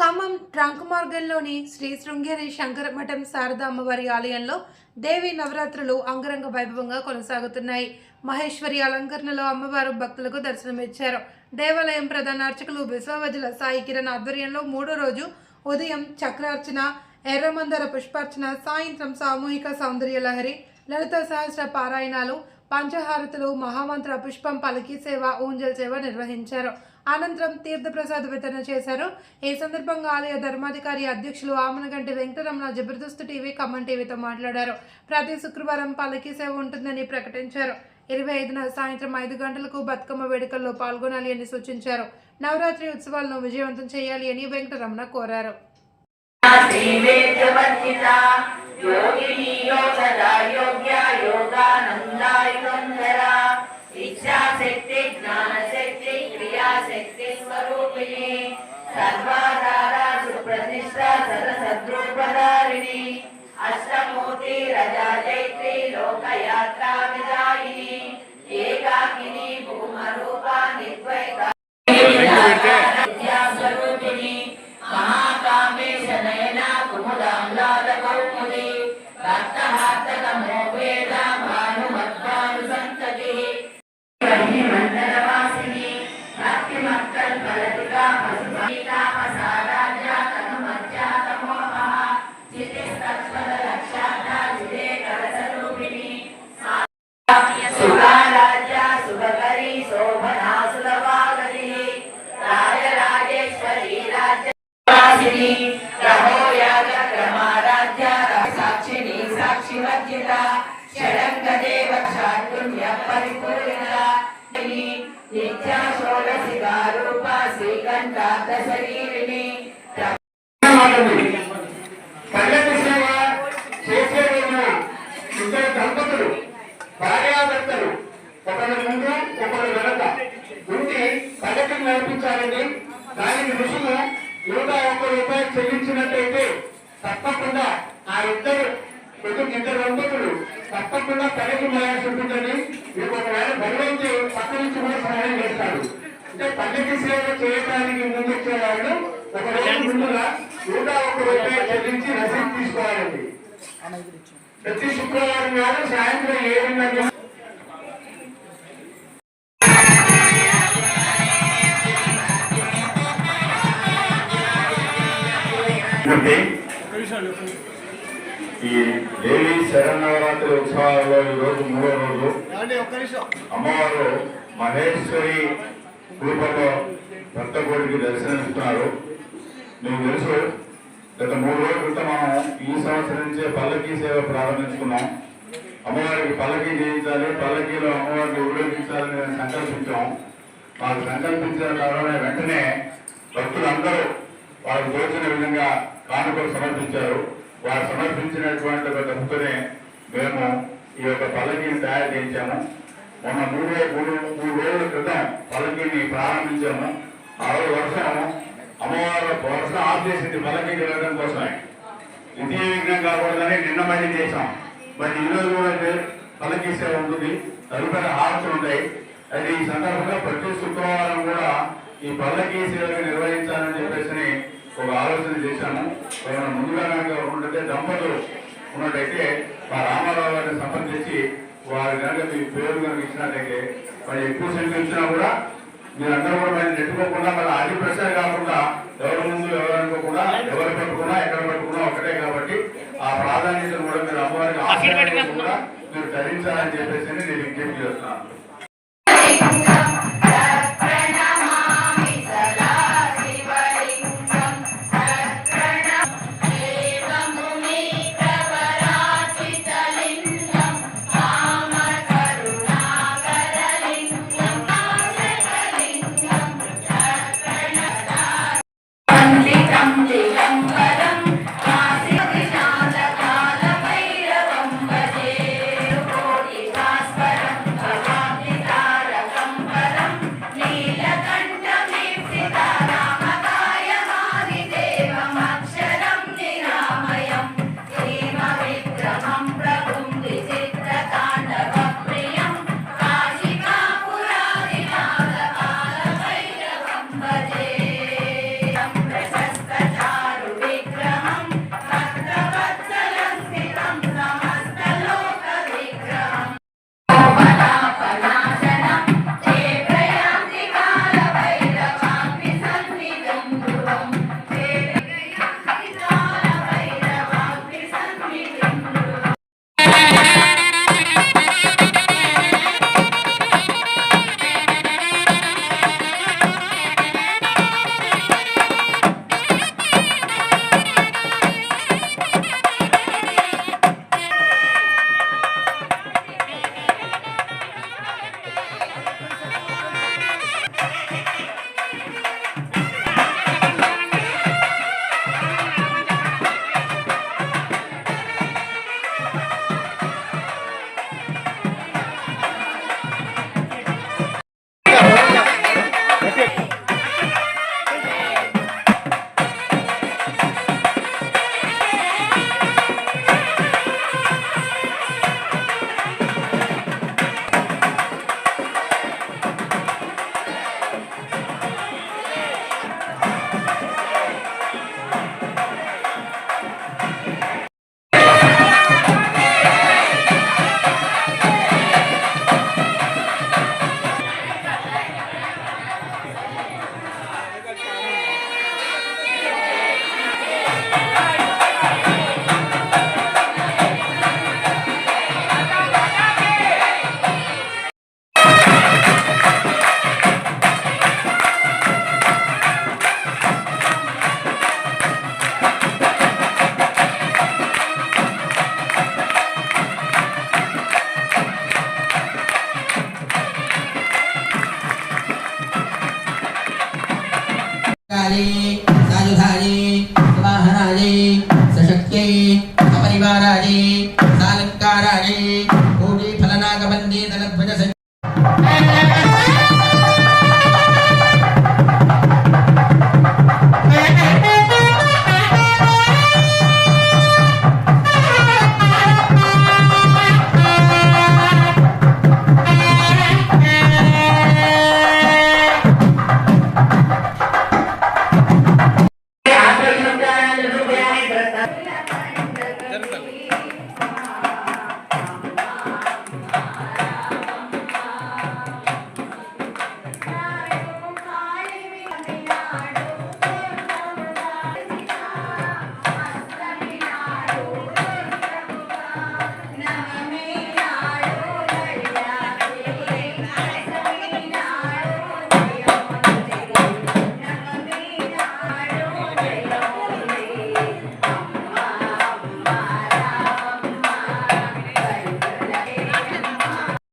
Khammam trunk మార్గంలోని శ్రీ శృంగేరి శంకర మఠం శారదా అమ్మవారి ఆలయంలో దేవి నవరాత్రులు అంగరంగ వైభవంగా కొనసాగుతున్నాయి. మహేశ్వరి అలంకరణలో అమ్మవారు భక్తులకు దర్శనమిచ్చారు. దేవాలయం ప్రధాన అర్చకులు విశ్వవజుల సాయి కిరణ్ ఆధ్వర్యంలో మూడో రోజు ఉదయం చక్రార్చన ఎర్రమందర పుష్పార్చన సాయంత్రం సామూహిక సౌందర్య లహరి లలిత సహస్ర పారాయణాలు పంచహారతులు మహామంత్ర పుష్పం పలికి సేవ ఊంజల్ సేవ నిర్వహించారు. అనంతరం తీర్థప్రసాద్ వితరణ చేశారు. ఈ సందర్భంగా ఆలయ ధర్మాధికారి అధ్యక్షులు ఆమనగంటి వెంకటరమణ జబర్దస్త్ టీవీ ఖమ్మం టీవీతో మాట్లాడారు. ప్రతి శుక్రవారం పల్లకి సేవ ఉంటుందని ప్రకటించారు. ఇరవై ఐదున సాయంత్రం ఐదు గంటలకు బతుకమ్మ వేడుకల్లో పాల్గొనాలి అని సూచించారు. నవరాత్రి ఉత్సవాలను విజయవంతం చేయాలి అని వెంకటరమణ కోరారు. శ్రీవేద్యవర్జితా జ్ఞానశక్తి క్రియాశక్తి స్వరూపిణి సర్వాధార సుప్రతిష్ట సరసద్రూపధారిణి అష్టమూర్తి ఇద్దరు కొంచెం ఇద్దరు దంపతులు తప్పకుండా పల్లెకి మయాల్సి ఉంటుందని మీకు ఒకవేళ భగవంతుడు పక్క నుంచి కూడా సహాయం చేస్తాడు అంటే పల్లెకి సేవ చేయడానికి ముందు వచ్చేవాళ్ళు ఒక రోజు ముందుగా నూట ఒక్క రూపాయలు చెల్లించి రసీదు తీసుకోవాలండి. ప్రతి శుక్రవారం నాడు సాయంత్రం ఏడున్నర ఉంది. ఈ దేవి శరణవరాత్రి ఉత్సవాల్లో ఈ రోజు మూడో రోజు అమ్మవారు మహేశ్వరి రూపంలో భక్త కోడికి దర్శనమిస్తున్నారు. మీకు తెలుసు గత మూడు రోజుల క్రితం మనం ఈ సంవత్సరం నుంచే పల్లకీ సేవ ప్రారంభించుకున్నాం. అమ్మవారికి పల్లకీ చేయించాలి పల్లకీలో అమ్మవారిని ఉపయోగించాలని మేము సంకల్పించాం. మాకు సంకల్పించిన కారణమే వెంటనే భక్తులందరూ వారు తోచిన విధంగా కానుకలు సమర్పించారు. వారు సమర్పించినటువంటి ఒక డబ్బుతోనే మేము ఈ యొక్క పల్లకీని తయారు చేయించాము. మొన్న మూడు మూడు మూడు రోజుల క్రితం పల్లకీని ప్రారంభించాము. ఆ రోజు వర్షం అమ్మవారు వర్షం ఆఫ్ చేసింది పల్లకీకి వెళ్ళడం కోసమే. ద్వితీయ విఘ్నం కాకూడదని నిన్న మళ్ళీ చేశాం. మరి ఈ రోజు కూడా చే- పల్లకీ సేవ ఉంటుంది. తదుపరి హారతులు ఉంటాయి. అయితే ఈ సందర్భంగా ప్రతి శుక్రవారం కూడా ఈ పల్లకీ సేవలు నిర్వహించాలని చెప్పేసి ఒక ఆలోచన చేశాము ఏమైనా ముందుగా ఉన్నట్టే దంపతులు ఉన్నట్టయితే మా రామారావు గారిని సంబంధించి వారి కనుక మీ పేరు కనుక ఇచ్చినట్టయితే మరి ఎక్కువ సంఖ్య ఇచ్చినా కూడా మీరందరూ కూడా మరి నెట్టుకోకుండా మరి అది ప్రశ్న కాకుండా ఎవరి ముందు ఎవరు అనుకోకుండా ఎవరు పట్టుకున్నా ఎక్కడ పట్టుకున్నా ఒకటే కాబట్టి ఆ ప్రాధాన్యతను కూడా మీరు అమ్మవారికి ఆశీర్వాదం కూడా మీరు ధరించాలని చెప్పేసి నేను విజ్ఞప్తి చేస్తున్నాను. हरी